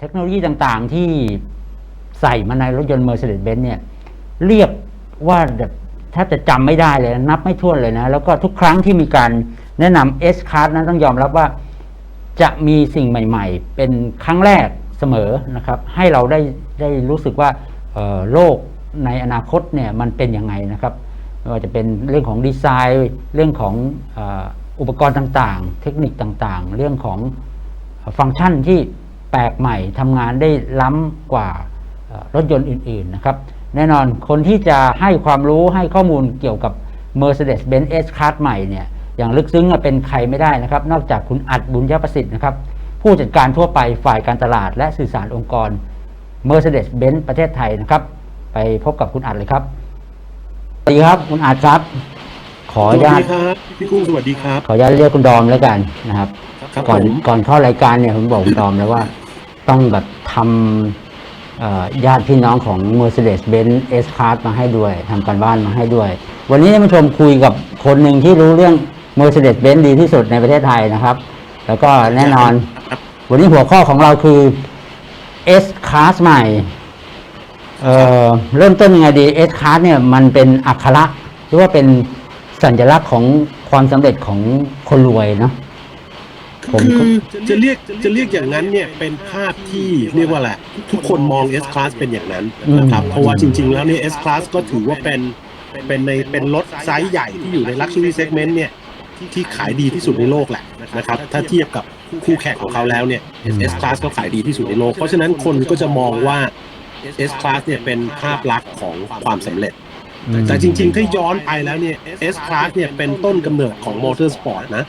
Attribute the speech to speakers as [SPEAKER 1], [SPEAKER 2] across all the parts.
[SPEAKER 1] เทคโนโลยีต่างๆที่ใส่มาในรถยนต์ Mercedes-Benz เนี่ยเรียกว่าแบบแทบจะจำไม่ได้เลยนับไม่ถ้วนเลยนะ แล้วก็ทุกครั้งที่มีการแนะนำ S Class นั้นต้องยอมรับว่าจะมีสิ่งใหม่ ๆ เป็นครั้งแรกเสมอนะครับ ให้เราได้ได้รู้สึกว่าโลกในอนาคตเนี่ยมันเป็นยังไงนะครับไม่ว่าจะเป็นเรื่องของดีไซน์เรื่องของออุปกรณ์ต่างๆ เทคนิคต่างๆ เรื่องของฟังก์ชันที่ แปลกใหม่ทำงานได้ล้ำกว่าเอ่อรถยนต์อื่นๆนะครับ แน่นอนคนที่จะให้ความรู้ให้ข้อมูลเกี่ยวกับ Mercedes-Benz S-Class ใหม่เนี่ยอย่างลึกซึ้งอะเป็นใครไม่ได้นะครับ นอกจากคุณอัดบุญยประสิทธิ์นะครับ ผู้จัดการทั่วไปฝ่ายการตลาดและสื่อสารองค์กร Mercedes-Benz ประเทศไทยนะครับ ไปพบกับคุณอัดเลยครับสวัสดีครับ คุณอัดครับ ขอ
[SPEAKER 2] ส
[SPEAKER 1] อ
[SPEAKER 2] วั
[SPEAKER 1] นุ
[SPEAKER 2] ส
[SPEAKER 1] ญาต
[SPEAKER 2] ดีครับพี่กุ้งสวัสดีครับ
[SPEAKER 1] ขออนุญาตเรียกคุณดอมแล้วกันนะครับ
[SPEAKER 2] ครับ
[SPEAKER 1] ก่อน
[SPEAKER 2] ผม
[SPEAKER 1] ก่อนเข้ารายการเนี่ยผมบอกคุณดอมแล้วว่า ต้องแบบทำญาติพี่น้องของ Mercedes-Benz S-Class มาให้ด้วยทำการบ้านมาให้ด้วย วันนี้ท่านผู้ชมคุยกับคนหนึ่งที่รู้เรื่อง Mercedes-Benz ดีที่สุดในประเทศไทยนะครับ แล้วก็แน่นอน วันนี้หัวข้อของเราคือ S-Class ใหม่เเริ่มต้นยังไงดี S-Class เนี่ยมันเป็นอักขระหรือว่าเป็นสัญลักษณ์ของความสำเร็จของคนรวยเนาะ ผม
[SPEAKER 2] คือจะเรียกจะเรียกอย่างนั้นเนี่ยเป็นภาพที่เรียกว่าอะไรทุกคนมอง S Class เป็นอย่างนั้นนะครับ
[SPEAKER 1] อืม
[SPEAKER 2] เพราะว่าจริง ๆ แล้วเนี่ย S Class ก็ถือว่าเป็นเป็นในเป็นรถไซส์ใหญ่ที่อยู่ใน Luxury Segment เนี่ยที่ที่ขายดีที่สุดในโลกแหละนะครับถ้าเทียบกับคู่แข่งของเขาแล้วเนี่ย S Class ก็ขายดีที่สุดในโลก เพราะฉะนั้นคนก็จะมองว่า S Class เนี่ยเป็นภาพลักษณ์ของความสำเร็จ แต่จริงๆ ถ้าย้อนไปแล้วเนี่ย S Class เนี่ยเป็นต้นกำเนิดของ Motorsport นะ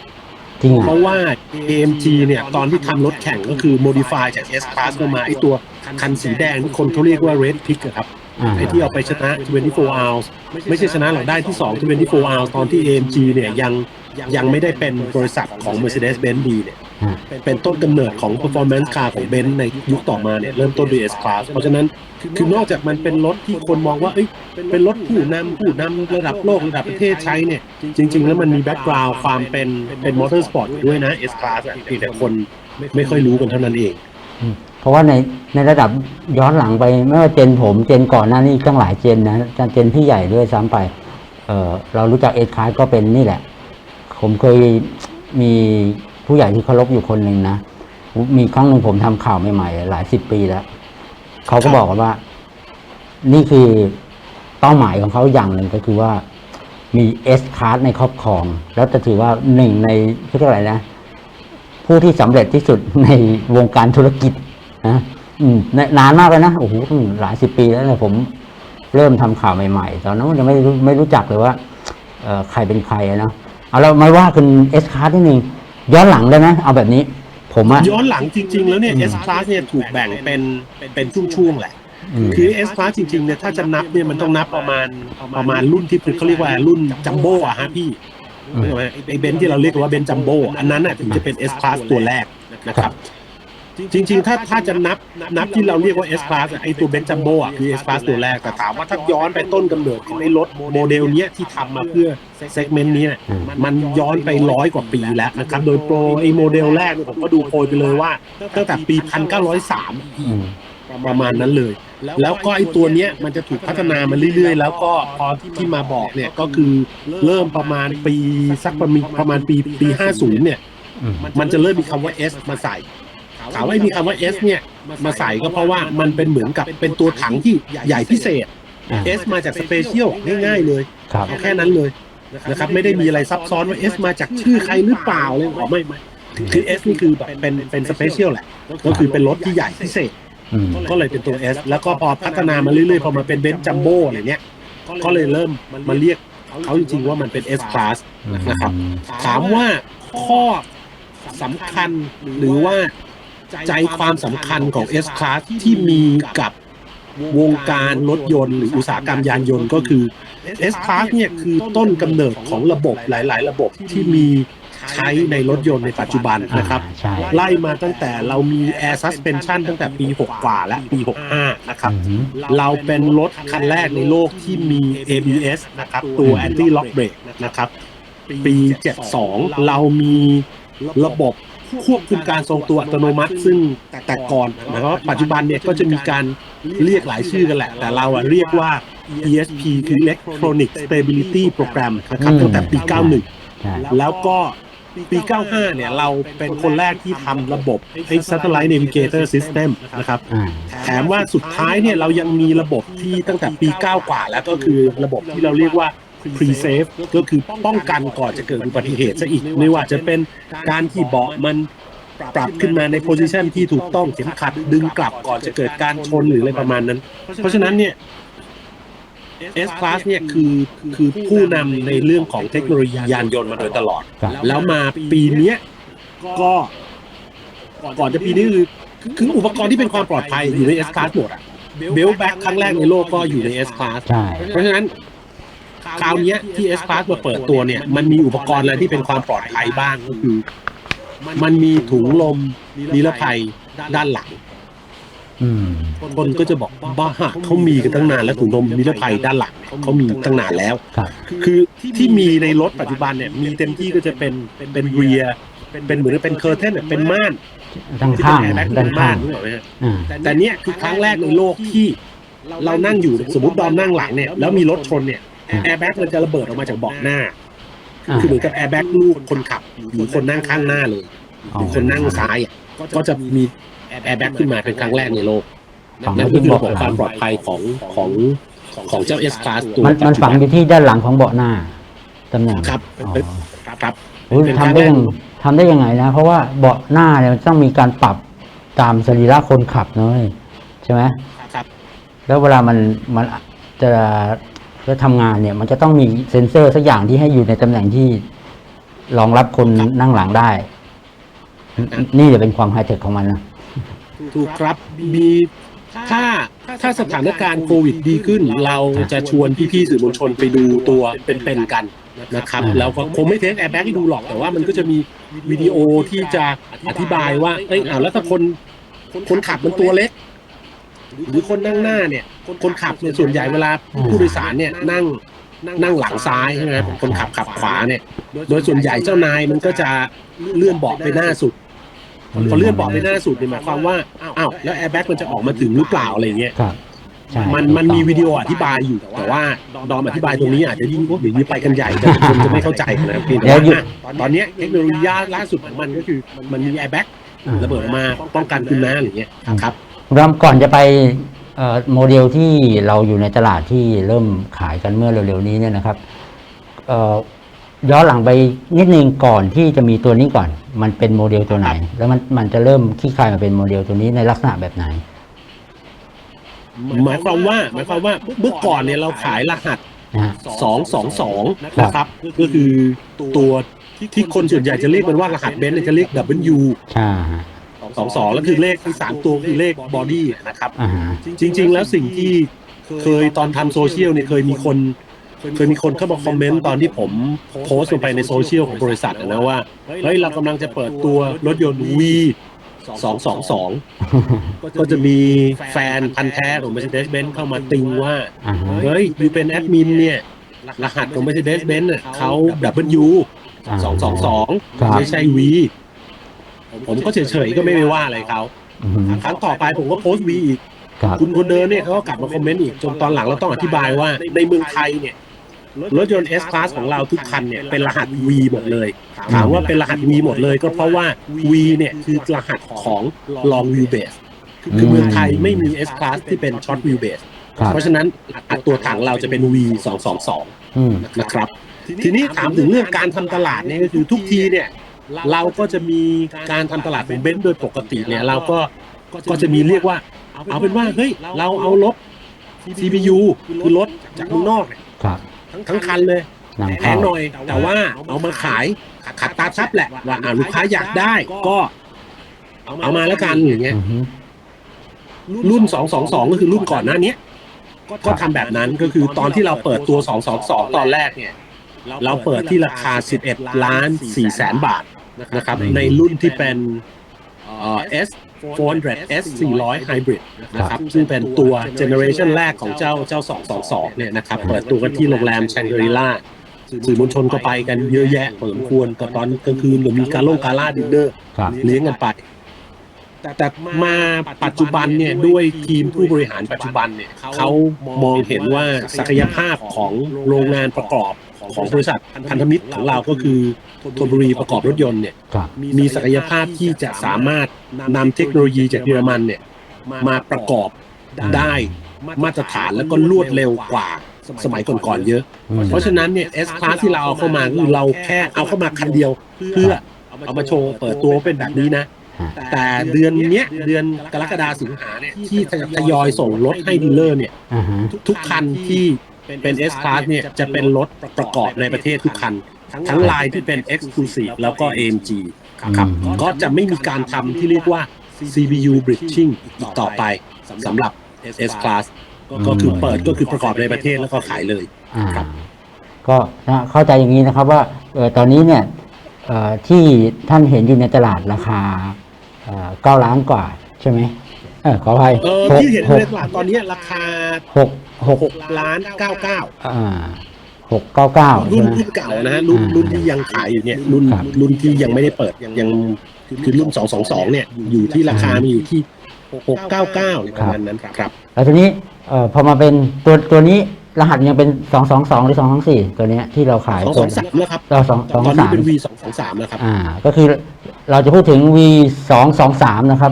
[SPEAKER 1] จริง
[SPEAKER 2] เพ
[SPEAKER 1] อะ
[SPEAKER 2] ราะว่า AMG เนี่ยตอนที่ทำรถแข่งก็คือ modify จาก S Class เข้ามาไอตัวคันสีแดงที่คนเขาเรียกว่า Red Pick อะครับ
[SPEAKER 1] อ่า
[SPEAKER 2] ไอที่เอาไปชนะ 24 hours ไม่ใช่ชนะหรอกได้ที่ 2 24 hours ตอนที่ AMG เนี่ยยังยังไม่ได้เป็นบริษัทของ Mercedes-Benz B เนี่ย
[SPEAKER 1] อ่า
[SPEAKER 2] เป็นต้นกำเนิดของ performance car ของ Benz ในยุคต่อมาเนี่ยเริ่มต้นด้วย S Class เพราะฉะนั้นคือนอกจากมันเป็นรถที่คนมองว่าเอ้ยเป็นรถผู้นำผู้นำระดับโลกระดับประเทศใช้เนี่ยจริง ๆ แล้วมันมีแบ็กกราวด์ความเป็นเป็นมอเตอร์สปอร์ตอยู่ด้วยนะ S Class อะเพียงแต่คนไม่ค่อยรู้กันเท่านั้นเอง
[SPEAKER 1] เพราะว่าในในระดับย้อนหลังไปไม่ว่าเจนผมเจนก่อนหน้านี้ตั้งหลายเจนนะเจนพี่ใหญ่ด้วยซ้ำไปเออเรารู้จักเอ็ดคายก็เป็นนี่แหละ ผมเคยมี ผู้ใหญ่ที่เคารพอยู่คนหนึ่งนะ มีครั้งหนึ่งผมทำข่าวใหม่ๆหลายสิบปีแล้ว เขาก็บอกว่า นี่คือเป้าหมายของเขาอย่างหนึ่งก็คือว่ามีเอสคาร์ในครอบครอง แล้วจะถือว่าหนึ่งในเรียกอะไรนะ ผู้ที่สำเร็จที่สุดในวงการธุรกิจนะอืมนานมากเลยนะโอ้โหหลายสิบปีแล้วนี่ผมเริ่มทำข่าวใหม่ๆ ตอนนั้นยังไม่รู้ไม่รู้จักเลยว่าเอ่อใครเป็นใครนะเอาเราไม่ว่าคุณเอสคาร์ที่หนึ่ง ย้อนหลังได้ไหมเอาแบบนี้ ผมอะ
[SPEAKER 2] ย้อนหลังจริง ๆ แล้วเนี่ย
[SPEAKER 1] อืม
[SPEAKER 2] S Class เนี่ยถูกแบ่งเป็นเป็นช่วงๆแหละ
[SPEAKER 1] อืม
[SPEAKER 2] คือ S Class จริงๆเนี่ยถ้าจะนับเนี่ยมันต้องนับประมาณประมาณรุ่นที่เขาเรียกว่ารุ่นจัมโบ้อะฮะพี่
[SPEAKER 1] อืม
[SPEAKER 2] ใช่ไหมไอ้เบนซ์ที่เราเรียกกันว่าเบนซ์จัมโบ้อันนั้นน่ะถึงจะเป็น S Class ตัวแรกนะครับ จริง ๆ ถ้าถ้าจะนับนับที่เราเรียกว่า S Class อะไอ้ตัวเบนซ์จัมโบ้อะคือ S Class ตัวแรกแต่ถามว่าถ้าย้อนไปต้นกำเนิดของไอ้รถโมเดลเนี้ยที่ทำมาเพื่อเซกเมนต์นี้เนี่ย
[SPEAKER 1] อืม
[SPEAKER 2] มันย้อนไปร้อยกว่าปีแล้วนะครับโดยโปรไอ้โมเดลแรกเนี่ยผมก็ดูโพยไปเลยว่าตั้งแต่ปี 1903
[SPEAKER 1] อืม
[SPEAKER 2] ประมาณนั้นเลย แล้วก็ไอ้ตัวเนี้ยมันจะถูกพัฒนามาเรื่อยๆ แล้วก็พอที่มาบอกเนี่ยก็คือเริ่มประมาณปีสักประมาณประมาณปีปี 50 เนี่ย
[SPEAKER 1] อืม
[SPEAKER 2] มันจะเริ่มมีคำว่า S มาใส่ ถามว่ามีคำว่า S เนี่ยมาใส่ก็เพราะว่ามันเป็นเหมือนกับเป็นตัวถังที่ใหญ่พิเศษ
[SPEAKER 1] อ่า
[SPEAKER 2] S มาจากสเปเชียลง่ายๆเลย
[SPEAKER 1] ครับ
[SPEAKER 2] เอาแค่นั้นเลยนะครับไม่ได้มีอะไรซับซ้อนว่า S มาจากชื่อใครหรือเปล่าเลยอ๋อไม่ไม่คือ S นี่คือแบบเป็นเป็นสเปเชียลแหละ ก็คือเป็นรถที่ใหญ่พิเศษ
[SPEAKER 1] อืม
[SPEAKER 2] ก็เลยเป็นตัว S แล้วก็พอพัฒนามาเรื่อยๆ พอมาเป็นเบนซ์จัมโบ้อะไรเนี้ย ก็เลยเริ่มมาเรียกเขาจริงๆว่ามันเป็น S Class นะครับ ถามว่าข้อสำคัญหรือว่า ใจความสำคัญของ S Class ที่มีกับวงการรถยนต์หรืออุตสาหกรรมยานยนต์ก็คือ S Class เนี่ยคือต้นกำเนิดของระบบหลาย ๆ ระบบที่มีใช้ในรถยนต์ในปัจจุบันนะครับ
[SPEAKER 1] อ่าใช่
[SPEAKER 2] ไล่มาตั้งแต่เรามี Air Suspension ตั้งแต่ปี 6 กว่าและปี 65 นะครับ
[SPEAKER 1] อืม
[SPEAKER 2] เราเป็นรถคันแรกในโลกที่มี ABS นะครับ ตัว Anti Lock Brake นะครับ ปี 72 เรามีระบบ ควบคุมการทรงตัวอัตโนมัติ ซึ่งแต่ก่อนหมายความว่าปัจจุบันเนี่ยก็จะมีการเรียกหลายชื่อกันแหละ แต่เราอะเรียกว่า ESP คือ Electronic Stability Program นะครับ
[SPEAKER 1] อืม
[SPEAKER 2] ตั้งแต่ปี 91
[SPEAKER 1] ใช่
[SPEAKER 2] แล้วก็ปี 95 เนี่ย เราเป็นคนแรกที่ทำระบบไอ้ Satellite Navigator System นะครับ
[SPEAKER 1] อ่า
[SPEAKER 2] แถมว่าสุดท้ายเนี่ย เรายังมีระบบที่ตั้งแต่ปี 9 กว่า แล้วก็คือระบบที่เราเรียกว่า pre-save ก็คือป้องกันก่อนจะเกิดอุบัติเหตุซะอีก ไม่ว่าจะเป็นการที่เบาะมันปรับขึ้นมาในโพซิชันที่ถูกต้องเข็มขัดดึงกลับก่อนจะเกิดการชนหรืออะไรประมาณนั้น เพราะฉะนั้นเนี่ย S Class เนี่ยคือคือผู้นำในเรื่องของเทคโนโลยียานยนต์มาโดยตลอด
[SPEAKER 1] ครับ
[SPEAKER 2] แล้วมาปีเนี้ยก็ก่อนจะปีนี้คือคืออุปกรณ์ที่เป็นความปลอดภัยอยู่ใน S Class หมดอะเบลแบ็คครั้งแรกในโลกก็อยู่ใน S Class
[SPEAKER 1] ใช่
[SPEAKER 2] เพราะฉะนั้น คราวเนี้ยที่ S Class มาเปิดตัวเนี่ย มันมีอุปกรณ์อะไรที่เป็นความปลอดภัยบ้างก็คือ มันมีถุงลมนิรภัยด้านหลัง
[SPEAKER 1] อืม
[SPEAKER 2] คนก็จะบอกบ้าเขามีกันตั้งนานแล้วถุงลมนิรภัยด้านหลังเนี่ยเขามีตั้งนานแล้ว
[SPEAKER 1] ครับ
[SPEAKER 2] คือที่มีในรถปัจจุบันเนี่ยมีเต็มที่ก็จะเป็นเป็นเรียเป็นเหมือนเป็นเคอร์เทนอะเป็นม่าน
[SPEAKER 1] ด้าน
[SPEAKER 2] ที่
[SPEAKER 1] ข้า
[SPEAKER 2] เป็น
[SPEAKER 1] ง
[SPEAKER 2] แอร์แบ็ก
[SPEAKER 1] ด้า
[SPEAKER 2] เป็นน
[SPEAKER 1] ข้า
[SPEAKER 2] ม่างนนึกออกไหมฮะ
[SPEAKER 1] อ่า
[SPEAKER 2] แต่เนี้ยคือครั้งแรกในโลกที่เรานั่งอยู่สมมติดอมนั่งหลังเนี่ยแล้วมีรถชนเนี่ย แอร์แบ็กมันจะระเบิดออกมาจากเบาะหน้า
[SPEAKER 1] อ่า
[SPEAKER 2] คือเหมือนกับแอร์แบ็กลูกคนขับหรือคนนั่งข้างหน้าเลยหรือคนนั่งซ้ายอะก็จะมีแอร์แบ็กขึ้นมาเป็นครั้งแรกในโลก
[SPEAKER 1] ฝัง
[SPEAKER 2] นั่
[SPEAKER 1] ไว้
[SPEAKER 2] นก็
[SPEAKER 1] ที่
[SPEAKER 2] คือ
[SPEAKER 1] เบาะ
[SPEAKER 2] ระบบ
[SPEAKER 1] หลั
[SPEAKER 2] ความ
[SPEAKER 1] ง
[SPEAKER 2] ปลอดภัยของของของเจ้า S Class ตัว
[SPEAKER 1] มันมัน
[SPEAKER 2] ปัจจุ
[SPEAKER 1] ฝัง
[SPEAKER 2] บั
[SPEAKER 1] อยู่ที่ด้านหลังของเบาะหน้าตำแหน่ง
[SPEAKER 2] ครับ
[SPEAKER 1] อ๋อ
[SPEAKER 2] เป็นครับ
[SPEAKER 1] โอ้ย
[SPEAKER 2] เป็น
[SPEAKER 1] ทำได้
[SPEAKER 2] ครั้
[SPEAKER 1] ยัง
[SPEAKER 2] งแรก
[SPEAKER 1] ทำได้ยังไงนะ เพราะว่าเบาะหน้าเนี่ยมันต้องมีการปรับตามสรีระคนขับเนอะใช่ไหม
[SPEAKER 2] ครับ
[SPEAKER 1] แล้วเวลามันมันจะ จะทำงานเนี่ย มันจะต้องมีเซ็นเซอร์สักอย่างที่ให้อยู่ในตำแหน่งที่รองรับคนนั่งหลังได้ นี่จะเป็นความไฮเทคของมันนะ
[SPEAKER 2] ถูกครับมีถ้าถ้าสถานการณ์โควิดดีขึ้น เราจะชวนพี่ๆสื่อมวลชนไปดูตัวเป็นๆกันนะครับ
[SPEAKER 1] อ่า
[SPEAKER 2] แล้วก็คงไม่เทสแอร์แบ็กให้ดูหรอกแต่ว่ามันก็จะมีวิดีโอที่จะอธิบายว่าเอ้ยอ้าวแล้วถ้าคนคนขับมันตัวเล็ก หรือคนนั่งหน้าเนี่ย คนขับเนี่ยส่วนใหญ่เวลาผู้โดยสารเนี่ยนั่งนั่งหลังซ้ายใช่ไหมครับคนขับขับขวาเนี่ย โดยส่วนใหญ่เจ้านายมันก็จะเลื่อนเบาะไปหน้าสุดพอเลื่อนเบาะไปหน้าสุดเนี่ยหมายความว่าอ้าวแล้วแอร์แบ็กมันจะออกมาถึงหรือเปล่าอะไรเงี้ย
[SPEAKER 1] ครับใช่
[SPEAKER 2] มัน
[SPEAKER 1] ถูก
[SPEAKER 2] มัน
[SPEAKER 1] ต้อง
[SPEAKER 2] มีวิดีโออธิบายอยู่แต่ว่าดอมอธิบายตรงนี้อาจจะยิ่งพวกเดี๋ยวนี้ไปกันใหญ่แต่คนจะไม่เข้าใจนะครับพี่
[SPEAKER 1] เดี๋ยวหยุด
[SPEAKER 2] อะตอนเนี้ยเทคโนโลยีล่าสุดของมันก็คือมันมีแอร์แบ็ก
[SPEAKER 1] อ่า
[SPEAKER 2] ระเบิดออกมาป้องกันคุณนะอะไรเงี้ยครับ
[SPEAKER 1] รำก่อนจะไปเอ่อโมเดลที่เราอยู่ในตลาดที่เริ่มขายกันเมื่อเร็วๆนี้เนี่ยนะครับเอ่อย้อนหลังไปนิดนึงก่อนที่จะมีตัวนี้ก่อน มันเป็นโมเดลตัวไหน แล้วมันมันจะเริ่มคลี่คลายมาเป็นโมเดลตัวนี้ในลักษณะแบบไหน
[SPEAKER 2] หมายความว่าหมายความว่าเมื่อก่อนเนี่ยเราขายรหัส
[SPEAKER 1] นะฮะ
[SPEAKER 2] สองสองสองนะครับ ก็คือตัวที่คนส่วนใหญ่จะเรียกมันว่ารหัสเบนซ์เนี่ยจะเรียก W
[SPEAKER 1] ใช่ฮะ
[SPEAKER 2] สองสองแล้วคือเลขที่สามตัวคือเลขบอดี้นะครับ
[SPEAKER 1] อ่าฮะ
[SPEAKER 2] จริง ๆ แล้วสิ่งที่เคยตอนทำโซเชียลเนี่ยเคยมีคนเคยมีคนเข้ามาคอมเมนต์ตอนที่ผมโพสต์ลงไปในโซเชียลของบริษัทอะนะว่าเฮ้ยเรากำลังจะเปิดตัวรถยนต์ V 222 ก็จะมีแฟนพันธ์แท้ของ Mercedes-Benz เข้ามาติงว่า
[SPEAKER 1] อ่าฮะ
[SPEAKER 2] เฮ้ยยูเป็นแอดมินเนี่ย รหัสของ Mercedes-Benz น่ะเขา W
[SPEAKER 1] อ่า
[SPEAKER 2] 222
[SPEAKER 1] ครับ
[SPEAKER 2] ไม่ใช่ V ผมก็เฉยๆก็ไม่ไปว่าอะไรเขา
[SPEAKER 1] อือฮึ
[SPEAKER 2] ครั้งต่อไปผมก็โพสต์ V อีก
[SPEAKER 1] ครับ
[SPEAKER 2] คุณคนเดินเนี่ยเขาก็กลับมาคอมเมนต์อีกจนตอนหลังเราต้องอธิบายว่าในเมืองไทยเนี่ยรถยนต์ S Class ของเราทุกคันเนี่ยเป็นรหัส V หมดเลย ถามว่าเป็นรหัส V หมดเลยก็เพราะว่า V เนี่ยคือรหัสของ long wheelbase คือเมืองไทยไม่มี S Class ที่เป็น short wheelbase
[SPEAKER 1] ครับ
[SPEAKER 2] เพราะฉะนั้นอัตราตัวถังเราจะเป็น V 222
[SPEAKER 1] อืม
[SPEAKER 2] นะครับทีนี้ถามถึงเรื่องการทำตลาดเนี่ยก็คือทุกทีเนี่ย เราก็จะมีการทำตลาดของเบนซ์โดยปกติเนี่ยเราก็ก็จะมีเรียกว่า เอาเป็นว่าเฮ้ยเราเอารถ CPU คือรถจากเมืองนอกเนี่ย
[SPEAKER 1] ครับ
[SPEAKER 2] ทั้งคันเลย
[SPEAKER 1] นำ
[SPEAKER 2] แพ
[SPEAKER 1] เข้าง
[SPEAKER 2] หน่อย แต่ว่าเอามาขายขัดตาชับแหละว่าอ่าลูกค้าอยากได้ก็เอามาแล้วกันอย่างเงี้ย
[SPEAKER 1] อือฮึ
[SPEAKER 2] รุ่น222ก็คือรุ่นก่อนหน้าเนี้ยก็ทำแบบนั้นก็คือตอนที่เราเปิดตัว222ตอนแรกเนี่ย เราเปิดที่ราคา11ล้าน4แสนบาท นะครับในรุ่นที่เป็นเอ่อ S 400 S 400 Hybrid นะครับซึ่งเป็นตัวเจเนอเรชันแรกของเจ้าเจ้า 222 เนี่ยนะครับเปิดตัวกันที่โรงแรมแชงกรีล่าสื่อมวลชนก็ไปกันเยอะแยะพอสมควรก็ตอนกลางคืนก็มีการลงการล่าดินเนอร์
[SPEAKER 1] ครับ
[SPEAKER 2] เลี้ยงกันไป แต่มาปัจจุบันเนี่ยด้วยทีมผู้บริหารปัจจุบันเนี่ยเขามองเห็นว่าศักยภาพของโรงงานประกอบ ของบริษัทพันธมิตรของเราก็คือธนบุรีประกอบรถยนต์เนี่ย
[SPEAKER 1] ครับ
[SPEAKER 2] มีศักยภาพที่จะสามารถนำเทคโนโลยีจากเยอรมันเนี่ยมาประกอบได้มาตรฐานแล้วก็รวดเร็วกว่าสมัยก่อนๆเยอะ
[SPEAKER 1] อืม
[SPEAKER 2] เพราะฉะนั้นเนี่ย S Class ที่เราเอาเข้ามาคือเราแค่เอาเข้ามาคันเดียว เพื่อเอามาโชว์เปิดตัวว่าเป็นแบบนี้นะ
[SPEAKER 1] ฮะ
[SPEAKER 2] แต่เดือนเนี้ยเดือนกรกฎาสิงหาเนี่ยที่ทยอยส่งรถให้ดีลเลอร์เนี่ย
[SPEAKER 1] อ่าฮะ
[SPEAKER 2] ทุกคันที่ เป็น S Class เนี่ยจะเป็นรถประกอบในประเทศทุกคัน ทั้งลายที่เป็น Exclusive แล้วก็ AMG ครับ
[SPEAKER 1] อืม
[SPEAKER 2] ก็จะไม่มีการทำที่เรียกว่า CBU bridging อีกต่อไปสำหรับ S Class ก็คือเปิดก็คือประกอบในประเทศแล้วก็ขายเลย
[SPEAKER 1] อ่า
[SPEAKER 2] ครับ
[SPEAKER 1] ก็นะเข้าใจอย่างนี้นะครับว่าเออตอนนี้เนี่ยเอ่อที่ท่านเห็นอยู่ในตลาดราคาเก้าล้านกว่าใช่ไหมเออขออภัย
[SPEAKER 2] เออ
[SPEAKER 1] หก
[SPEAKER 2] ที่เห็น
[SPEAKER 1] หก
[SPEAKER 2] ในตลาดตอนนี้ราคา
[SPEAKER 1] หก หก
[SPEAKER 2] 6ล้าน99
[SPEAKER 1] อ่าหกเก้าเก้า
[SPEAKER 2] รุ่
[SPEAKER 1] ใช่
[SPEAKER 2] น
[SPEAKER 1] ไหม
[SPEAKER 2] รุ่นเก่านะฮะรุ่น
[SPEAKER 1] อ่า
[SPEAKER 2] รุ่นที่ยังขายอยู่เนี่ยรุ่น
[SPEAKER 1] ครับ
[SPEAKER 2] รุ่นที่ยังไม่ได้เปิดยังคือรุ่น222เนี่ยอยู่ที่ราคามีอยู่ที่699อะไรประมาณนั้นครับ
[SPEAKER 1] แล้วทีนี้เอ่อพอมาเป็นตัวตัวนี้รหัสยังเป็นสองสองสองหรือสองสองสี่ตัวเนี้ยที่เราขาย
[SPEAKER 2] สอง
[SPEAKER 1] ตั
[SPEAKER 2] ส
[SPEAKER 1] ว
[SPEAKER 2] องสามแล้วครับ
[SPEAKER 1] เราสองสอง
[SPEAKER 2] ตอน
[SPEAKER 1] สา
[SPEAKER 2] นี้
[SPEAKER 1] ม
[SPEAKER 2] เป็น V สองสองสามแล้วครับ
[SPEAKER 1] อ่าก็คือเราจะพูดถึง V สองสองสามนะครับ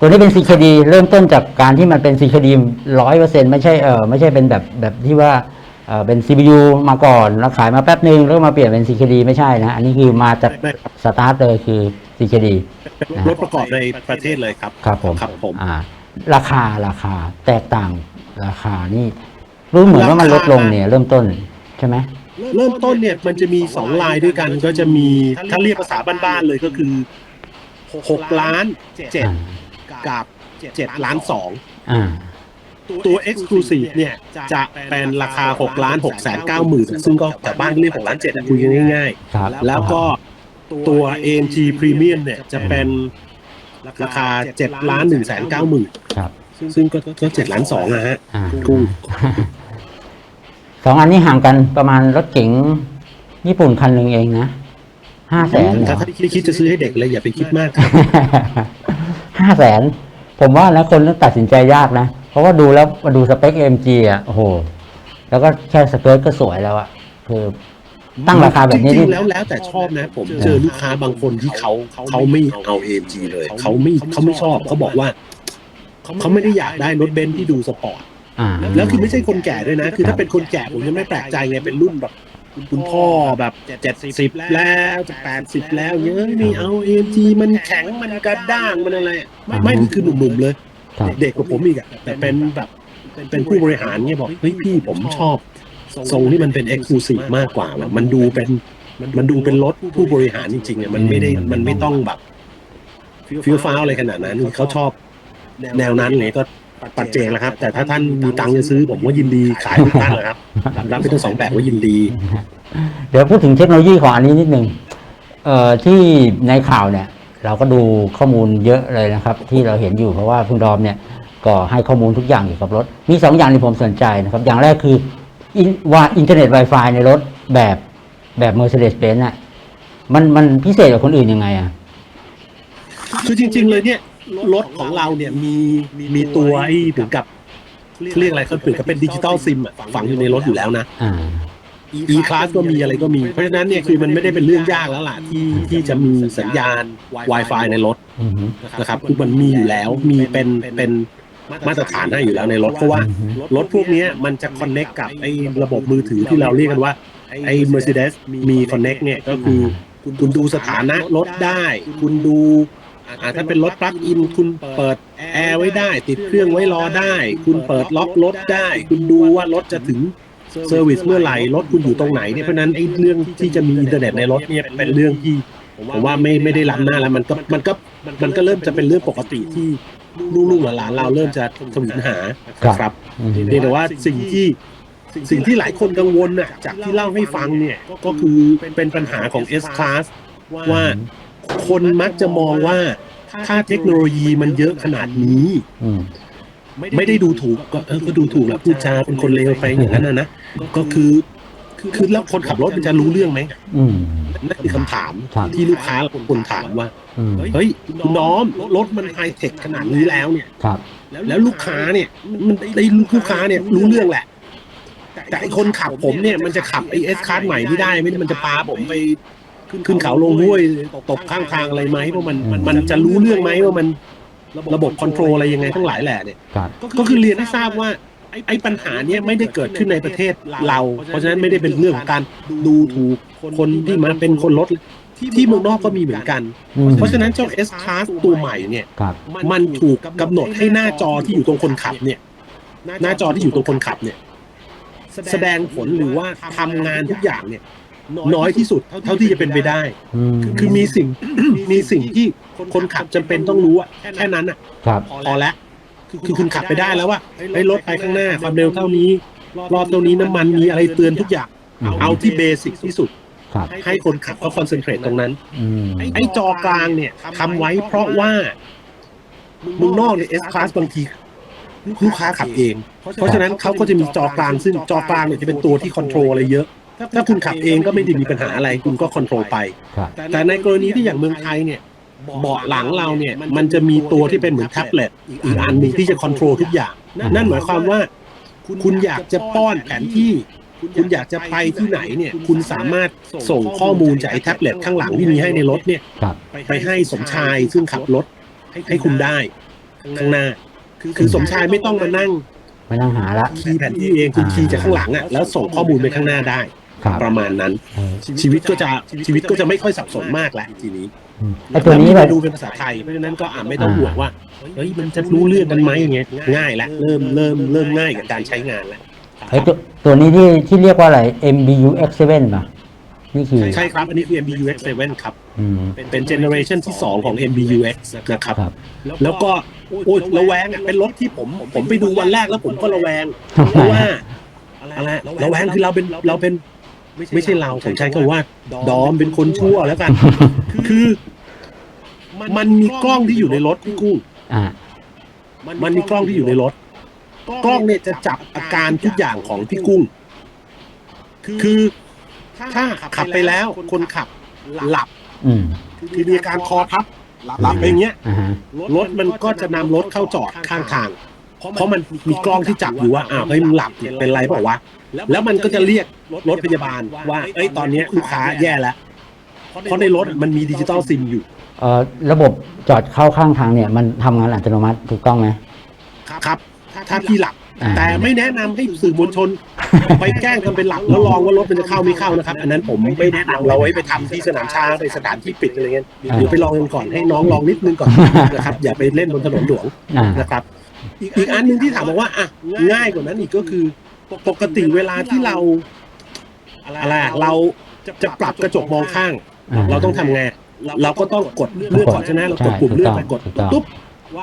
[SPEAKER 1] ตัวนี้เป็น CKD เริ่มต้นจากการที่มันเป็น CKD ร้อยเปอร์เซ็นไม่ใช่เออไม่ใช่เป็นแบบแบบที่ว่าเออเป็น CPU มาก่อนแล้วขายมาแป๊บนึงแล้วมาเปลี่ยนเป็น CKD ไม่ใช่นะ อันนี้คือมาจาก
[SPEAKER 2] ไม่ครับ
[SPEAKER 1] สตาร์ทเลยคือ CKD
[SPEAKER 2] เป็นรถประกอบในประเทศเลยครับ
[SPEAKER 1] ครับผม
[SPEAKER 2] ครับผม
[SPEAKER 1] อ่าราคาราคาแตกต่างราคานี่รู้เหมือนว่ามันลดลงเนี่ยเริ่มต้นใช่ไหม
[SPEAKER 2] เริ่มต้นเนี่ยมันจะมีสองลายด้วยกันก็จะมีถ้าเรียกภาษาบ้านๆเลยก็คือ6ล้านเจ็ด
[SPEAKER 1] อ่า
[SPEAKER 2] กับเจ็ดล้านสอง
[SPEAKER 1] อ่า
[SPEAKER 2] ตัว Exclusive เนี่ย จะเป็นราคา6ล้าน6แสน9หมื่นซึ่งก็แต่บ้านเรียก6ล้าน7อะคุยกันง่าย
[SPEAKER 1] ครับ
[SPEAKER 2] ๆแล้วก็ตัว AMG Premium เนี่ย จะเป็นราคา7ล้าน1แสน9หมื่น
[SPEAKER 1] ครับ
[SPEAKER 2] ซึ่งก็ก็7ล้าน2นะฮะ
[SPEAKER 1] อ่า
[SPEAKER 2] กุ้ง
[SPEAKER 1] สองอันนี้ห่างกันประมาณรถเก๋งญี่ปุ่นคันหนึ่งเองนะห้าแสน
[SPEAKER 2] ถ้าไม่คิดจะซื้อให้เด็กเลยอย่าไปคิดมากครับ
[SPEAKER 1] ห้าแสนผมว่าแล้วคนต้องตัดสินใจยากนะ เพราะว่าดูแล้วมาดูสเปค AMG อะโอ้โห แล้วก็แค่สเกิร์ตก็สวยแล้วอะคือตั้งราคาแบบนี้
[SPEAKER 2] จริ
[SPEAKER 1] นี่
[SPEAKER 2] งๆแล้วแล้วแต่ชอบนะ ผมเจอลูกค้าบางคนที่เขาเขาไม่เอา AMG เลยเขาไม่เขาไม่ชอบเขาบอกว่าเขาไม่ได้อยากได้รถเบนซ์ที่ดูสปอร์ต
[SPEAKER 1] อ่า
[SPEAKER 2] แล้วคือไม่ใช่คนแก่ด้วยนะ คือถ้าเป็นคนแก่ผมยังไม่แปลกใจไงเป็นรุ่นแบบ คุณพ่อแบบเจ็ดสิบแล้วจะแปดสิบแล้วเยอะไม่เอา AMG มันแข็งมันกระด้างมันอะไรอะไม่ไม่นี่คือหนุ่มๆเลย
[SPEAKER 1] ครับ
[SPEAKER 2] เด็กกว่าผมอีกอะแต่เป็นแบบเป็นผู้บริหารเนี่ยบอกเฮ้ยพี่ผมชอบ ทรงที่มันเป็น Exclusive มากกว่าว่ะมันดูเป็นมันดูเป็นรถผู้บริหารจริงๆอะมันไม่ได้มันไม่ต้องแบบฟิลฟ้าวอะไรขนาดนั้นเขาชอบแนวนั้นเลยก็ ปัดเจงแล้วครับ แต่ถ้าท่านมีตังค์จะซื้อ ผมว่ายินดีขายทุกท่านเลยครับรับไปทั้งสองแบบว่ายินดี
[SPEAKER 1] เดี๋ยวพูดถึงเทคโนโลยีของอันนี้นิดนึงเอ่อที่ในข่าวเนี่ย เราก็ดูข้อมูลเยอะเลยนะครับ ที่เราเห็นอยู่เพราะว่าคุณดอมเนี่ย ก็ให้ข้อมูลทุกอย่างเกี่ยวกับรถ มีสองอย่างที่ผมสนใจนะครับ อย่างแรกคืออินว่าอินเทอร์เน็ต Wi-Fi ในรถแบบแบบ Mercedes-Benz อะมันมันพิเศษกว่าคนอื่นยังไงอะ
[SPEAKER 2] คือจริง ๆ เลยเนี่ย รถของเราเนี่ยมีมีตัวไอ้เหมือนกับเรียกอะไรเขาถือกับเป็นดิจิตอลซิมอะฝังอยู่ในรถอยู่แล้วนะ
[SPEAKER 1] อ่า
[SPEAKER 2] e class ก็มีอะไรก็มี เพราะฉะนั้นเนี่ยคือมันไม่ได้เป็นเรื่องยากแล้วล่ะที่ที่จะมีสัญญาณ Wi-Fi ในรถ
[SPEAKER 1] อือฮึ
[SPEAKER 2] นะครับคือมันมีอยู่แล้วมีเป็นเป็นมาตรฐานให้อยู่แล้วในรถเพราะว่า
[SPEAKER 1] อือฮึ
[SPEAKER 2] รถพวกเนี้ยมันจะ connect กับไอ้ระบบมือถือที่เราเรียกกันว่า ไอ้ Mercedes มี connect เนี่ยก็คือคุณดูสถานะรถได้ คุณดู อ่าถ้าเป็นรถปลั๊กอินคุณเปิดแอร์ไว้ได้ ติดเครื่องไว้รอได้ คุณเปิดล็อกรถได้ คุณดูว่ารถจะถึงเซอร์วิสเมื่อไหร่รถคุณอยู่ตรงไหนเนี่ยเพราะนั้นไอ้เรื่องที่จะมีอินเทอร์เน็ตในรถเนี่ยเป็นเรื่องที่ผมว่าไม่ไม่ได้ล้ำหน้าแล้วมันก็มันก็มันก็เริ่มจะเป็นเรื่องปกติที่ลูกๆหลานเราเริ่มจะทวินหา
[SPEAKER 1] ครับ
[SPEAKER 2] เพียงแต่ว่าสิ่งที่สิ่งที่หลายคนกังวลน่ะจากที่เล่าให้ฟังเนี่ยก็คือเป็นปัญหาของ S Class ว่า คนมักจะมองว่าถ้าเทคโนโลยีมันเยอะขนาดนี้
[SPEAKER 1] อืม
[SPEAKER 2] ไม่ได้ดูถูกก็เออก็ดูถูกแหละพูดจาเป็นคนเลวไปอย่างนั้นนะนะก็คือคือแล้วคนขับรถมันจะรู้เรื่องไหม
[SPEAKER 1] อืม
[SPEAKER 2] นั่นคือคำถาม
[SPEAKER 1] ครับ
[SPEAKER 2] ที่ลูกค้าคนถามว่า
[SPEAKER 1] อืม
[SPEAKER 2] เฮ้ยคุณน้อมรถมันไฮเทคขนาดนี้แล้วเนี่ย
[SPEAKER 1] ครับ
[SPEAKER 2] แล้วลูกค้าเนี่ย มันไอ้ลูกค้าเนี่ยรู้เรื่องแหละ แต่ไอ้คนขับผมเนี่ยมันจะขับไอ้เอสคาร์ใหม่ไม่ได้ไม่ได้มันจะปาผมไป ขึ้นเขาลงห้วยตกข้างทางอะไรไหมเพราะมันมันมันจะรู้เรื่องไหมว่ามันระบบคอนโทรลอะไรยังไงทั้งหลายแหละเนี่ย
[SPEAKER 1] ครับ
[SPEAKER 2] ก็คือเรียนให้ทราบว่าไอ้ปัญหาเนี้ยไม่ได้เกิดขึ้นในประเทศเรา เพราะฉะนั้นไม่ได้เป็นเรื่องของการดูถูกคนที่มาเป็นคนรถที่เมืองนอกก็มีเหมือนกัน
[SPEAKER 1] อืม
[SPEAKER 2] เพราะฉะนั้นเจ้า S Class ตัวใหม่เนี่ย
[SPEAKER 1] ครับ
[SPEAKER 2] มันถูกกำหนดให้หน้าจอที่อยู่ตรงคนขับเนี่ย หน้าจอที่อยู่ตรงคนขับเนี่ย แสดงผลหรือว่าทำงานทุกอย่างเนี่ย น้อยที่สุดเท่าที่จะเป็นไปได้
[SPEAKER 1] อืม
[SPEAKER 2] คือมีสิ่ง มีสิ่งที่คนขับจำเป็นต้องรู้อะแค่นั้นอะ
[SPEAKER 1] ครับ
[SPEAKER 2] พอแล้วคือคุณขับไปได้แล้วว่าไอ้รถไปข้างหน้าความเร็วเท่านี้ รอบเท่านี้น้ำมันมีอะไรเตือนทุกอย่าง
[SPEAKER 1] อืม
[SPEAKER 2] เอาที่เบสิกที่สุด
[SPEAKER 1] ครับ
[SPEAKER 2] ให้คนขับเขาคอนเซนเทรตตรงนั้น
[SPEAKER 1] อืม
[SPEAKER 2] ไอ้จอกลางเนี่ยทำไว้เพราะว่าเมืองนอกเนี่ย S Class บางทีลูกค้าขับเอง เพราะฉะนั้นเขาก็จะมีจอกลางซึ่งจอกลางเนี่ยจะเป็นตัวที่คอนโทรลอะไรเยอะ ถ้าคุณขับเองก็ไม่ได้มีปัญหาอะไรคุณก็คอนโทรลไป
[SPEAKER 1] ครับ
[SPEAKER 2] แต่ในกรณีที่อย่างเมืองไทยเนี่ยเบาะหลังเราเนี่ยมันจะมีตัวที่เป็นเหมือนแท็บเล็ตอีกอันหนึ่งที่จะคอนโทรลทุกอย่าง นั่นหมายความว่าคุณอยากจะป้อนแผนที่ คุณอยากจะไปที่ไหนเนี่ยคุณสามารถส่งข้อมูลจากไอ้แท็บเล็ตข้างหลังที่มีให้ในรถเนี่ย
[SPEAKER 1] ครับ
[SPEAKER 2] ไปให้สมชายซึ่งขับรถให้คุณได้ข้างหน้า คือสมชายไม่ต้องมานั่ง
[SPEAKER 1] ไม่ต้องหาละ
[SPEAKER 2] คีย์แผนที่เองคุณคีย์จากข้างหลังอะแล้วส่งข้อมูลไปข้างหน้าได้
[SPEAKER 1] ครับ
[SPEAKER 2] ประมาณนั้น
[SPEAKER 1] เออ
[SPEAKER 2] ชีวิตก็จะชีวิตก็จะไม่ค่อยสับสนมากแล้วทีนี้
[SPEAKER 1] อืมไอตัวนี้
[SPEAKER 2] แบ
[SPEAKER 1] แบบบ
[SPEAKER 2] ดูเป็นภาษาไทยเพราะฉะนั้นก็อ่านไม่ต้องห่วงว่าเฮ้ยมันจะรู้เรื่องกันไหมอย่างเงี้ยง่ายแล้วเริ่มเริ่มเริ่มง่ายกับการใช้งานแล้ว
[SPEAKER 1] ไอตัวตัวนี้ที่ที่เรียกว่าอะไร MBU X7 ป่ะนี่คือ
[SPEAKER 2] ใช่ครับ อันนี้คือ MBUX 7 ครับ
[SPEAKER 1] อืม
[SPEAKER 2] เป็นเจเนอเรชันที่ 2 ของ MBUX นะครับ
[SPEAKER 1] ครับ
[SPEAKER 2] แล้วก็โอ้ยระแวงอะเป็นรถที่ผม ผมไปดูวันแรกแล้วผมก็ระแวงเพราะว่าอะไรระแวงคือเราเป็นเราเป็น ไม่ใช่เราผมใช้คำว่า ดอมเป็นคนชั่วแล้วกัน คือ มันมีกล้องที่อยู่ในรถพี่กุ้ง
[SPEAKER 1] อ่า
[SPEAKER 2] มันมีกล้องที่อยู่ในรถ กล้องเนี่ยจะจับอาการทุกอย่างของพี่กุ้ง คือถ้าขับไปแล้ว คนขับหลับ
[SPEAKER 1] อืม
[SPEAKER 2] คือมีอาการคอพับหลับไปอย่างเงี้ย
[SPEAKER 1] อ่าฮะ
[SPEAKER 2] รถมันก็จะนำรถเข้าจอดข้างทาง เพราะมันมีกล้องที่จับอยู่ว่าอ้าวเฮ้ยมึงหลับเนี่ยเป็นไรเปล่าวะ แล้วมันก็จะเรียกรถพยาบาลว่าเอ้ยตอนเนี้ยลูกค้าแย่แล้วเพราะในรถมันมีดิจิตอลซิมอยู่
[SPEAKER 1] เอ่อระบบจอดเข้าข้างทางเนี่ย มันทำงานอัตโนมัติถูกต้องไหม
[SPEAKER 2] ครับ ถ้าพี่หลับ
[SPEAKER 1] อ่า
[SPEAKER 2] แต่ไม่แนะนำให้สื่อมวลชน ไปแกล้งทำเป็นหลับแล้วลองว่ารถมันจะเข้าไม่เข้านะครับ อันนั้นผมไม่แนะนำเราไว้ไปทำที่สนามช้างในสถานที่ปิดอะไรเงี้ยเดี๋ยวไปลองกันก่อนให้น้องลองนิดนึงก่อนนะครับ อย่าไปเล่นบนถนนหลวง
[SPEAKER 1] อ่า
[SPEAKER 2] นะครับ อีกอันหนึ่งที่ถามบอกว่าอะง่ายกว่านั้นอีกก็คือ ปกติเวลาที่เราอะไรอะเราจะปรับกระจกมองข้าง
[SPEAKER 1] อ่า
[SPEAKER 2] เราต้องทำไงเราก็ต้องกดเลือกก่อนใช่ไหมเรากดปุ่มเลือกไปกด
[SPEAKER 1] ถูกต้อง
[SPEAKER 2] ปุ๊บ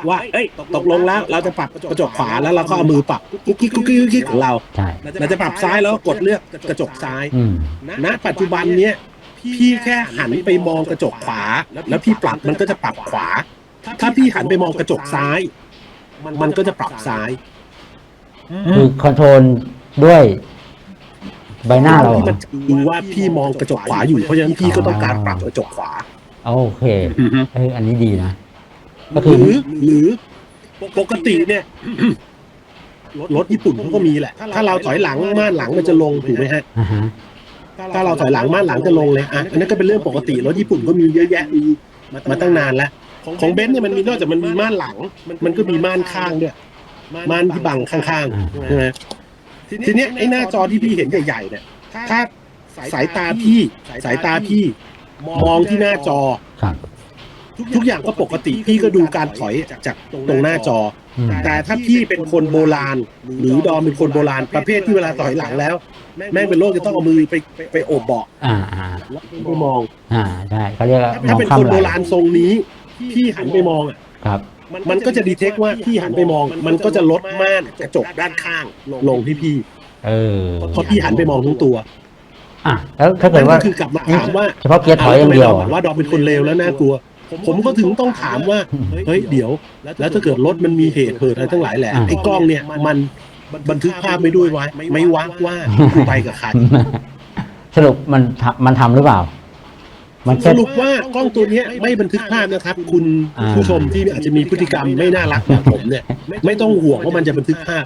[SPEAKER 2] ว่าเอ้ยตกลงแล้วเราจะปรับกระจกขวาแล้วเราก็เอามือปรับกุ๊กกิ๊กกุ๊กกิ๊กกุ๊กกิ๊กของเรา
[SPEAKER 1] ใช่
[SPEAKER 2] เราจะปรับซ้ายแล้วก็กดเลือกกระจกซ้าย
[SPEAKER 1] อืม
[SPEAKER 2] ณปัจจุบันเนี้ยพี่แค่หันไปมองกระจกขวา แล้วพี่ปรับมันก็จะปรับขวา ถ้าพี่หันไปมองกระจกซ้าย มันก็จะปรับซ้าย
[SPEAKER 1] คือคอนโทรลด้วยใบหน้าเราเหร
[SPEAKER 2] ที่
[SPEAKER 1] อ
[SPEAKER 2] มันดูว่าพี่มองกระจกขวาอยู่เพราะฉะนั้นพี่ก็ต้องการปรับกระจกขวา
[SPEAKER 1] โอเคเอ้ยอันนี้ดีนะ ก็
[SPEAKER 2] ห
[SPEAKER 1] คือ
[SPEAKER 2] รือหรือปกติเนี่ย รถญี่ปุ่นเขาก็มีแหละ ถ้าเราถอยหลังม่านหลังมันจะลงถูกไหมฮะ
[SPEAKER 1] อ่าฮะ
[SPEAKER 2] ถ้าเราถอยหลังม่านหลังจะลงเลยอะอันนั้นก็เป็นเรื่องปกติรถญี่ปุ่นก็มีเยอะแยะมีมาตั้งนานแล้ว ของเบนซ์เนี่ยมันมีนอกจากมันมีม่านหลัง มันก็มีม่านข้างด้วย ม่านที่บังข้างๆใช่ไหมทีเนี้ยไอ้หน้าจอที่พี่เห็นใหญ่ๆเนี่ยถ้าสายตาพี่สายตาพี่มองที่หน้าจอ
[SPEAKER 1] ครับ
[SPEAKER 2] ทุกอย่างก็ปกติพี่ก็ดูการถอยจากตรงหน้าจอ
[SPEAKER 1] อืม
[SPEAKER 2] แต่ถ้าพี่เป็นคนโบราณ หรือดอมเป็นคนโบราณประเภทที่เวลาถอยหลังแล้ว แม่งเป็นโรคจะต้องเอามือไปไปโอบเบาะ
[SPEAKER 1] อ่าอ่า
[SPEAKER 2] แล้วไปมอง
[SPEAKER 1] อ่าใช่เขาเรียกว่าม
[SPEAKER 2] ถ้า
[SPEAKER 1] อง
[SPEAKER 2] เป็น
[SPEAKER 1] ข้าม
[SPEAKER 2] คน
[SPEAKER 1] ไหล
[SPEAKER 2] โบราณทรงนี้ พี่หันไปมองอะ
[SPEAKER 1] ครับ
[SPEAKER 2] มันก็จะดีเทคว่าพี่หันไปมอง มันก็จะลดม่านกระจกด้านข้างลงที่พี่
[SPEAKER 1] เออ
[SPEAKER 2] เพราะพี่หันไปมองทั้งตัว
[SPEAKER 1] อะแล้วถ้าเกิ
[SPEAKER 2] นั่
[SPEAKER 1] ด
[SPEAKER 2] น
[SPEAKER 1] ว่า
[SPEAKER 2] ก็คือกลับมาถามว่า
[SPEAKER 1] เฉพาะเกียร์ถอยอย่างเดียว
[SPEAKER 2] ทำไมราบอกว่าดอมเป็นคนเลวแล้วน่ากลัว ผมก็ถึงต้องถามว่าเฮ้ยเดี๋ยว แล้วถ้าเกิดรถมันมีเหตุเกิดอะไรทั้งหลายแหละ
[SPEAKER 1] อ่า
[SPEAKER 2] ไอ้กล้องเนี่ยมันบันทึกภาพไม่ด้วยไว้ไม่วักว่ากูไปกับใคร
[SPEAKER 1] สรุปมันทำมันทำหรือเปล่า มัน
[SPEAKER 2] ส
[SPEAKER 1] แค่
[SPEAKER 2] รุปว่ากล้องตัวเนี้ยไม่บันทึกภาพนะครับ คุณ
[SPEAKER 1] อ่า
[SPEAKER 2] ผู้ชมที่อาจจะมีพฤติกรรมไม่น่ารักแบบผมเนี่ย ไม่ต้องห่วงว่ามันจะบันทึกภาพ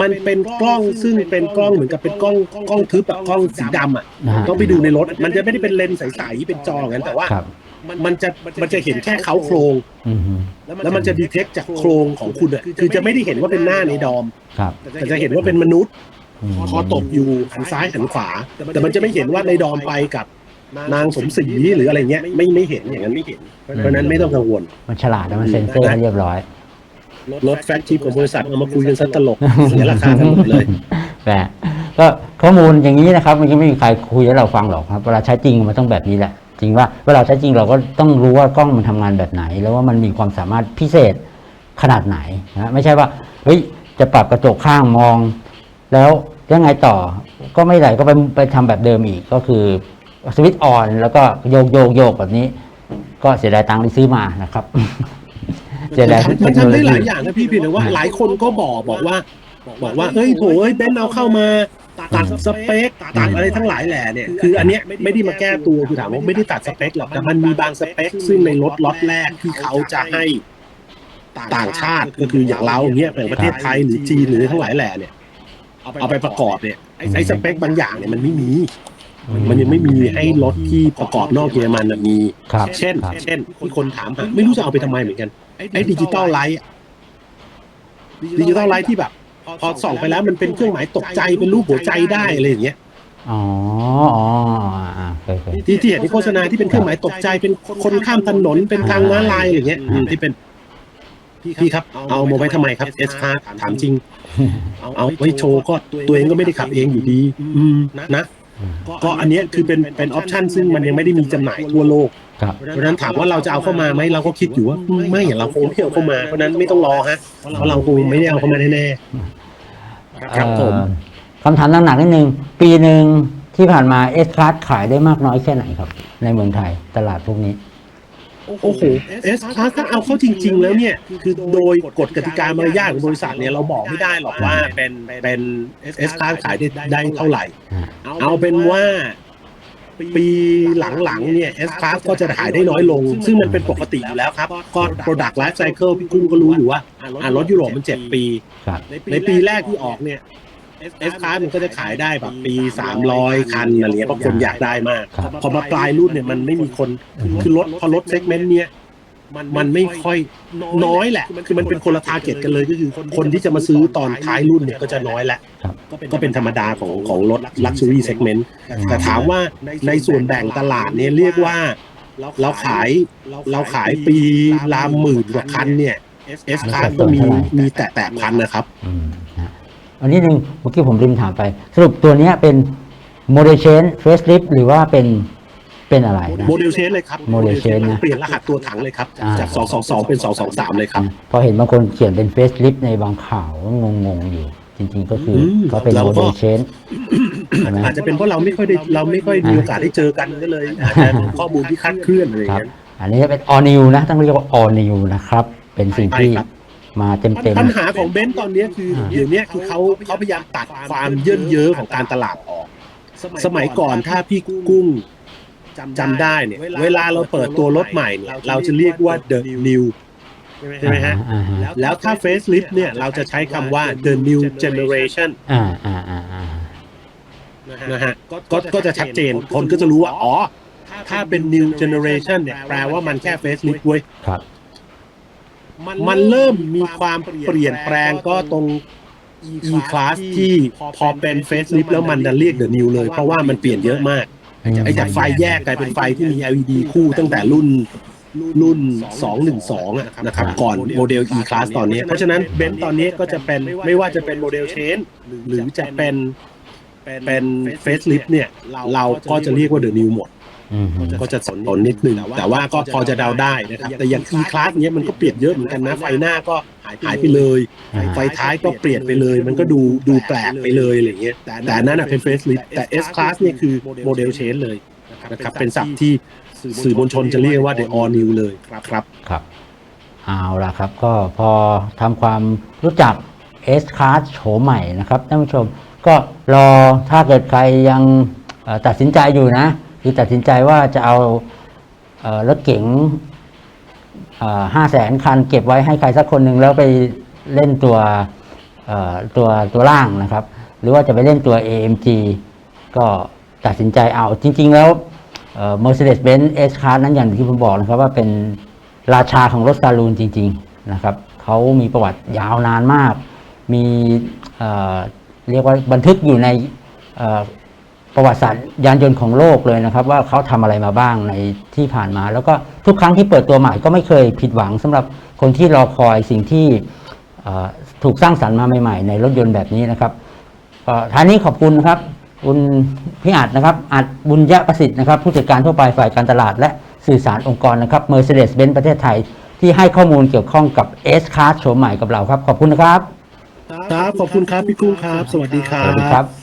[SPEAKER 2] มันเป็นกล้องซึ่งเป็นกล้องเหมือนกับเป็นกล้องกล้องทึบแบบกล้องสีดำอะ
[SPEAKER 1] นะฮะ
[SPEAKER 2] ต้องไปดูในรถ มันจะไม่ได้เป็นเลนส์ใสๆเป็นจออย่างนั้นแต่ว่า
[SPEAKER 1] ครับ
[SPEAKER 2] มันจะมันจะเห็นแค่เขาโครง
[SPEAKER 1] อืมฮึ
[SPEAKER 2] แล้วมันจะดีเทคจากโครงของคุณอะคือจะไม่ได้เห็นว่าเป็นหน้าในดอม
[SPEAKER 1] ครับ
[SPEAKER 2] แต่จะเห็นว่าเป็นมนุษย์
[SPEAKER 1] ม
[SPEAKER 2] คอตกอยู่หันซ้ายหันขวา แต่มันจะไม่เห็นว่าในดอมไปกับ นางสมศรีหรืออะไรเงี้ยไม่ไม่เห็นอย่างนั้นไม่เห็น เพราะฉะนั้นไม่ต้องกังวล
[SPEAKER 1] มันฉลาดแล้วมันเซ็นเซอร์ให้เรียบร้อย
[SPEAKER 2] รถแฟกชิปของบริษัทเอามาคุยกันซะตลกเสียราคาทั้งหมดเลย
[SPEAKER 1] แต่ก็ข้อมูลอย่างนี้นะครับมันก็ไม่มีใครคุยให้เราฟังหรอกครับเวลาใช้จริงมันต้องแบบนี้แหละ จริงว่าเวลาใช้จริงเราก็ต้องรู้ว่ากล้องมันทำงานแบบไหน แล้วว่ามันมีความสามารถพิเศษขนาดไหนนะไม่ใช่ว่าเฮ้ยจะปรับกระจกข้างมอง แล้วยังไงต่อก็ไม่ได้ก็ไปไปทำแบบเดิมอีกก็คือ สวิตช์ออนแล้วก็โยกโยกโยกแบบนี้ ก็เสียดายตังค์ที่ซื้อมานะครับ เสียดาย
[SPEAKER 2] มันทำได้หลายอย่างนะพี่เพียงแต่ว่าหลายคนก็บอกบอกว่า บอกว่าเอ้ยโถเอ้ยเบนซ์เอาเข้ามาตัดสเปคตัดอะไรทั้งหลายแหล่เนี่ยคืออันเนี้ยไม่ได้มาแก้ตัวคือถามว่าไม่ได้ตัดสเปคหรอกแต่มันมีบางสเปค ซึ่งในรถล็อตแรกที่เขาจะให้ต่างชาติก็คืออย่างเราอย่างเงี้ยอย่างประเทศไทยหรือจีนหรือทั้งหลายแหล่เนี่ยเอาไปประกอบเนี่ยไอ้ไอ้สเปคบางอย่างเนี่ยมันไม่มี มันยังไม่มีให้รถที่ประกอบนอกเยอรมันน่ะมี
[SPEAKER 1] ครับ
[SPEAKER 2] เช่น
[SPEAKER 1] ครับ
[SPEAKER 2] เช่นที่คนถามหาไม่รู้จะเอาไปทำไมเหมือนกัน ไอ้ดิจิตอลไลท์ดิจิตอลไลท์ที่แบบ พอส่องไปแล้วมันเป็นเครื่องหมายตกใจเป็นรูปหัวใจได้อะไรอย่างเงี้ย
[SPEAKER 1] อ๋ออ๋ออ่าเคยเคย
[SPEAKER 2] ที่ที่เห็นในโฆษณาที่เป็นเครื่องหมายตกใจเป็นคนข้ามถนนเป็นทางม้าลายอะไรอย่างเงี้ยอืมที่เป็นพี่ครับเอามาไว้ทำไมครับเอสคาถามจริง เอาไว้โชว์ก็ตัวเองก็ไม่ได้ขับเองอยู่ดี อืมนะ
[SPEAKER 1] อืม
[SPEAKER 2] ก็อันเนี้ยคือเป็นเป็นออปชันซึ่งมันยังไม่ได้มีจำหน่ายทั่วโลก
[SPEAKER 1] ครับ
[SPEAKER 2] เพราะฉะนั้นถามว่าเราจะเอาเข้ามาไหมเราก็คิดอยู่ว่าอืมไม่เราคงไม่เอาเข้ามาเพราะฉะนั้นไม่ต้องรอฮะเพราะเราคงไม่ได้เอาเข้ามาแน่ๆครับผม
[SPEAKER 1] เอ่อคำถามหนักๆนิดนึงปีหนึ่งที่ผ่านมาเอสคลาสขายได้มากน้อยแค่ไหนครับ ในเมืองไทยตลาดพวกนี้
[SPEAKER 2] โอ้โหเอสคลาสถ้าเอาเข้าจริง ๆ แล้วเนี่ย คือโดยกฎกติกามารยาทของบริษัทเนี่ยเราบอกไม่ได้หรอกว่าเป็นเป็นเอสคลาสขายได้ได้เท่าไหร่ เอาเป็นว่าปีหลังๆเนี่ยเอสคลาสก็จะขายได้น้อยลง ซึ่งมันเป็นปกติอยู่แล้วครับ ก็ Product Life Cycle พี่กุ้งก็รู้อยู่ว่าอ่ารถยุโรปมัน7ปี
[SPEAKER 1] ครับ
[SPEAKER 2] ในปีแรกที่ออกเนี่ย เอสคลาสมันก็จะขายได้แบบปี300คันอะไรเงี้ยเพราะคนอยากได้มาก
[SPEAKER 1] ครับ
[SPEAKER 2] พอมาปลายรุ่นเนี่ยมันไม่มีคนคือรถพอรถเซกเมนต์เนี้ยมันไม่ค่อยน้อยแหละ คือมันเป็นคนละทาร์เก็ตกันเลยก็คือ คนที่จะมาซื้อตอนท้ายรุ่นเนี่ยก็จะน้อยแหละ
[SPEAKER 1] ครับ
[SPEAKER 2] ก็เป็นธรรมดาของของรถลักชัวรี่เซกเมนต์แต่ถามว่าในส่วนแบ่งตลาดเนี่ยเรียกว่าเราขายเราขายปีละหมื่นกว่าคันเนี่ยเอสคาร์ก็มีมีแต่แตะพันนะครับ
[SPEAKER 1] อืมนะ อันนี้หนึ่งเมื่อกี้ผมลืมถามไป สรุปตัวเนี้ยเป็นโมเดลเชนเฟสลิฟหรือว่าเป็นเป็นอะไรนะ
[SPEAKER 2] โมเดลเชนเลยครับ
[SPEAKER 1] โมเดล change นะ
[SPEAKER 2] เปลี่ยนรหัสตัวถังเลยครับ
[SPEAKER 1] อ่า
[SPEAKER 2] จาก 222 เป็น 223 เลยครับ
[SPEAKER 1] พอเห็นบางคนเขียนเป็นเฟสลิฟในบางข่าวก็งงๆอยู่ จริงๆก็คืออ
[SPEAKER 2] ม
[SPEAKER 1] ก็เป็น
[SPEAKER 2] เรา
[SPEAKER 1] โม
[SPEAKER 2] ก็
[SPEAKER 1] เดลเชนใช่ไหม
[SPEAKER 2] อาจจะเป็นเพราะเราไม่ค่อยได้เราไม่ค่อยมีโอกาสได้เจอกันก็เลยอาจจะมีข้อมูลที่คลาดเคลื่อนอะไรอ
[SPEAKER 1] ค
[SPEAKER 2] ย่าง
[SPEAKER 1] รับ
[SPEAKER 2] เงี้ย
[SPEAKER 1] อันนี้เป็น all new นะต้องเรียกว่า all new นะครับ เป็นสิ่งที่
[SPEAKER 2] ใช่ครับ
[SPEAKER 1] มาเต็ม
[SPEAKER 2] ปัญหาของเบนซ์ตอนเนี้ยคืออาเดี๋ยวเนี้ยคือเขาเขาพยายามตัดความเยินเย้อของการตลาดออก สมัยก่อนถ้าพี่กุ้งจำได้เนี่ย เวลาเราเปิดตัวรถใหม่เนี่ยเราจะเรียกว่า the new
[SPEAKER 1] ๆ
[SPEAKER 2] ใช่ไหมฮะ
[SPEAKER 1] อ่าฮะ
[SPEAKER 2] แล้วถ้า facelift เนี่ยเราจะใช้คำว่า the new generation
[SPEAKER 1] อ่าอ่าอ่าอ่า
[SPEAKER 2] นะฮะก็ก็จะชัดเจนคนก็จะรู้ว่า อ๋อ ถ้าเป็น new generation เนี่ย แปลว่ามันแค่ facelift เว้ย
[SPEAKER 1] ครับ
[SPEAKER 2] มันเริ่มมีความเปลี่ยนแปลงก็ตรง e class ที่พอเป็น facelift แล้วมันจะเรียก the new เลย เพราะว่ามันเปลี่ยนเยอะมาก ไอ้จากไฟแยกกลายเป็นไฟที่มี LED คู่ตั้งแต่รุ่นรุ่น 212อะนะครับ ก่อนโมเดล e class ตอนนี้ เพราะฉะนั้นเบนซ์ตอนนี้ก็จะเป็นไม่ว่าจะเป็นโมเดลเชนหรือจะเป็นเป็นเฟสลิฟเนี่ย เราก็จะเรียกว่า the new หมด
[SPEAKER 1] อืมฮึ
[SPEAKER 2] ก็จะสนนนิดนึงแต่ว่าก็พอจะเดาได้นะครับแต่อย่าง e class เนี้ยมันก็เปลี่ยนเยอะเหมือนกันนะไฟหน้าก็หายไปเลย
[SPEAKER 1] อ่า
[SPEAKER 2] ไฟท้ายก็เปลี่ยนไปเลย มันก็ดูดูแปลกไปเลยอะไรเงี้ยแต่อันนั้นนะเป็นเฟสลิฟแต่ S class เนี่ยคือโมเดลเชนเลยนะครับเป็นศัพท์ที่สื่อมวลชนจะเรียกว่า the all new เลยครับ
[SPEAKER 1] ครับเอาละครับก็พอทำความรู้จัก S Class โฉมใหม่นะครับท่านผู้ชมก็รอถ้าเกิดใครยังเอตัดสินใจอยู่นะ คือตัดสินใจว่าจะเอารถเก๋งห้าแสนคันเก็บไว้ให้ใครสักคนหนึ่งแล้วไปเล่นตัวตัวตัวล่างนะครับ หรือว่าจะไปเล่นตัว AMG ก็ตัดสินใจเอาจริง ๆ แล้ว Mercedes-Benz S-Class นั้นอย่างที่ผมบอกนะครับ ว่าเป็นราชาของรถซาลูนจริง ๆ นะครับเขามีประวัติยาวนานมาก มีเอ่อเรียกว่าบันทึกอยู่ใน ประวัติศาสตร์ยานยนต์ของโลกเลยนะครับ ว่าเขาทำอะไรมาบ้างในที่ผ่านมา แล้วก็ทุกครั้งที่เปิดตัวใหม่ก็ไม่เคยผิดหวังสำหรับคนที่รอคอยสิ่งที่เอ่อถูกสร้างสรรค์มาใหม่ๆ ในรถยนต์แบบนี้นะครับก็ท่านนี้ขอบคุณนะครับคุณพี่อัดนะครับอัดบุญยประสิทธิ์นะครับ ผู้จัดการทั่วไปฝ่ายการตลาด และสื่อสารองค์กรนะครับ Mercedes-Benz ประเทศไทย ที่ให้ข้อมูลเกี่ยวข้องกับ S-Class โฉมใหม่กับเราครับ ขอบคุณนะครับ
[SPEAKER 2] ครับ ขอบคุณครับ พี่กุ้งครับ สวัสดีครั
[SPEAKER 1] สวัสดี
[SPEAKER 2] บ
[SPEAKER 1] ครับ